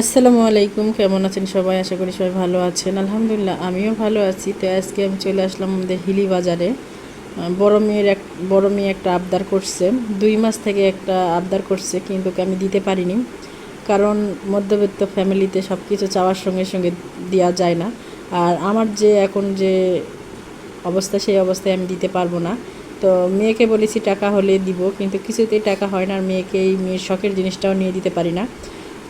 আসসালামু আলাইকুম, কেমন আছেন সবাই? আশা করি সবাই ভালো আছেন। আলহামদুলিল্লাহ, আমিও ভালো আছি। তো আজকে আমি চলে আসলাম আমাদের হিলি বাজারে। বড় মেয়ের এক বড় মেয়ে একটা আবদার করছে। দুই মাস থেকে একটা আবদার করছে, কিন্তু আমি দিতে পারিনি। কারণ মধ্যবিত্ত ফ্যামিলিতে সব কিছু চাওয়ার সঙ্গে সঙ্গে দেওয়া যায় না। আর আমার যে এখন যে অবস্থা, সেই অবস্থায় আমি দিতে পারব না। তো মেয়েকে বলেছি টাকা হলে দিব, কিন্তু কিছুতেই টাকা হয় না। আর মেয়েকে এই মেয়ের শখের জিনিসটাও নিয়ে দিতে পারি না।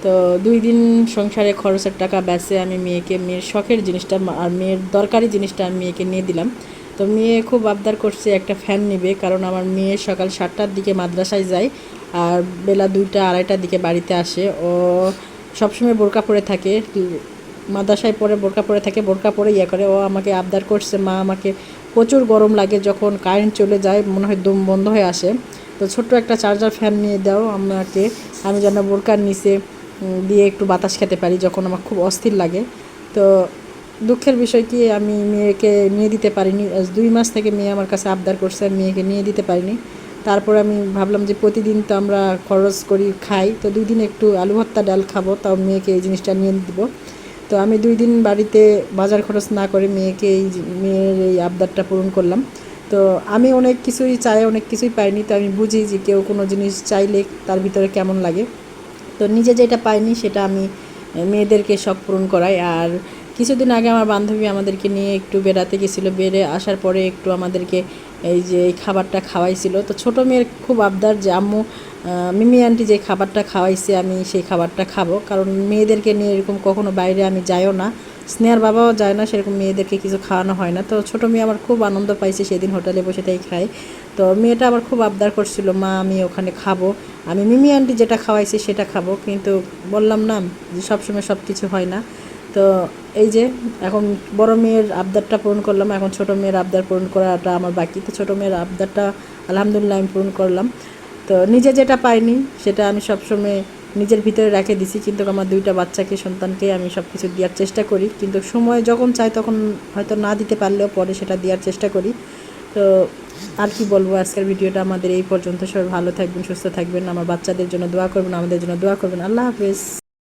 তো দুই দিন সংসারে খরচের টাকা বেচে আমি মেয়েকে, মেয়ের শখের জিনিসটা আর মেয়ের দরকারি জিনিসটা আমি মেয়েকে নিয়ে দিলাম। তো মেয়ে খুব আবদার করছে একটা ফ্যান নেবে, কারণ আমার মেয়ে সকাল সাতটার দিকে মাদ্রাসায় যায় আর বেলা দুইটা, আড়াইটার দিকে বাড়িতে আসে। ও সবসময় বোরকা পরে থাকে, মাদ্রাসায় পরে বোরকা পরে থাকে, বোরকা পরে ইয়ে করে। ও আমাকে আবদার করছে, মা, আমাকে প্রচুর গরম লাগে যখন কারেন্ট চলে যায়, মনে হয় দম বন্ধ হয়ে আসে। তো ছোট্ট একটা চার্জার ফ্যান নিয়ে দাও আমাকে, আমি যেন বোরকার নিচে দিয়ে একটু বাতাস খেতে পারি যখন আমার খুব অস্থির লাগে। তো দুঃখের বিষয় কি, আমি মেয়েকে নিয়ে দিতে পারিনি। দুই মাস থেকে মেয়ে আমার কাছে আবদার করছে, আমি মেয়েকে নিয়ে দিতে পারিনি। তারপর আমি ভাবলাম যে প্রতিদিন তো আমরা খরচ করি, খাই, তো দুই দিন একটু আলু ভর্তা, ডাল খাব, তাও মেয়েকে এই জিনিসটা নিয়ে দিব। তো আমি দুই দিন বাড়িতে বাজার খরচ না করে মেয়েকে এই মেয়ের এই আবদারটা পূরণ করলাম। তো আমি অনেক কিছুই চাই, অনেক কিছুই পাইনি, তো আমি বুঝি যে কেউ কোনো জিনিস চাইলে তার ভিতরে কেমন লাগে। তো নিজে যেটা পাইনি সেটা আমি মেয়েদেরকে শখ পূরণ করাই। আর কিছুদিন আগে আমার বান্ধবী আমাদেরকে নিয়ে একটু বেড়াতে গেছিল। বেড়ে আসার পরে একটু আমাদেরকে এই যে এই খাবারটা খাওয়াইছিল। তো ছোটো মেয়ের খুব আবদার যে, আম্মু মিমি আন্টি যে খাবারটা খাওয়াইছে, আমি সেই খাবারটা খাব। কারণ মেয়েদেরকে নিয়ে এরকম কখনো বাইরে আমি যাইও না। স্নেহার বাবাও যায় না, সেরকম মেয়েদেরকে কিছু খাওয়ানো হয় না। তো ছোটো মেয়ে আমার খুব আনন্দ পাইছে সেদিন হোটেলে বসে তাই খাই। তো মেয়েটা আবার খুব আবদার করছিল, মা, আমি ওখানে খাব। আমি মিমি আন্টি যেটা খাওয়াইছি সেটা খাব। কিন্তু বললাম, না যে সবসময় সব কিছু হয় না। তো এই যে, এখন বড় মেয়ের আবদারটা পূরণ করলাম, এখন ছোট মেয়ের আবদার পূরণ করাটা আমার বাকি। তো ছোটো মেয়ের আবদারটা আলহামদুলিল্লাহ আমি পূরণ করলাম। তো নিজে যেটা পাইনি, সেটা আমি সবসময় নিজের ভিতরে রেখে দিছি। কিন্তু আমার দুইটা বাচ্চাকে, সন্তানকে আমি সব কিছু দেওয়ার চেষ্টা করি। কিন্তু সময় যখন চাই তখন হয়তো না দিতে পারলেও পরে সেটা দেওয়ার চেষ্টা করি। তো আর কি বলব, আজকের ভিডিওটা আমাদের এই পর্যন্ত। সবাই ভালো থাকবেন, সুস্থ থাকবেন। আমার বাচ্চাদের জন্য দোয়া করবেন, আমাদের জন্য দোয়া করবেন। আল্লাহ হাফেজ।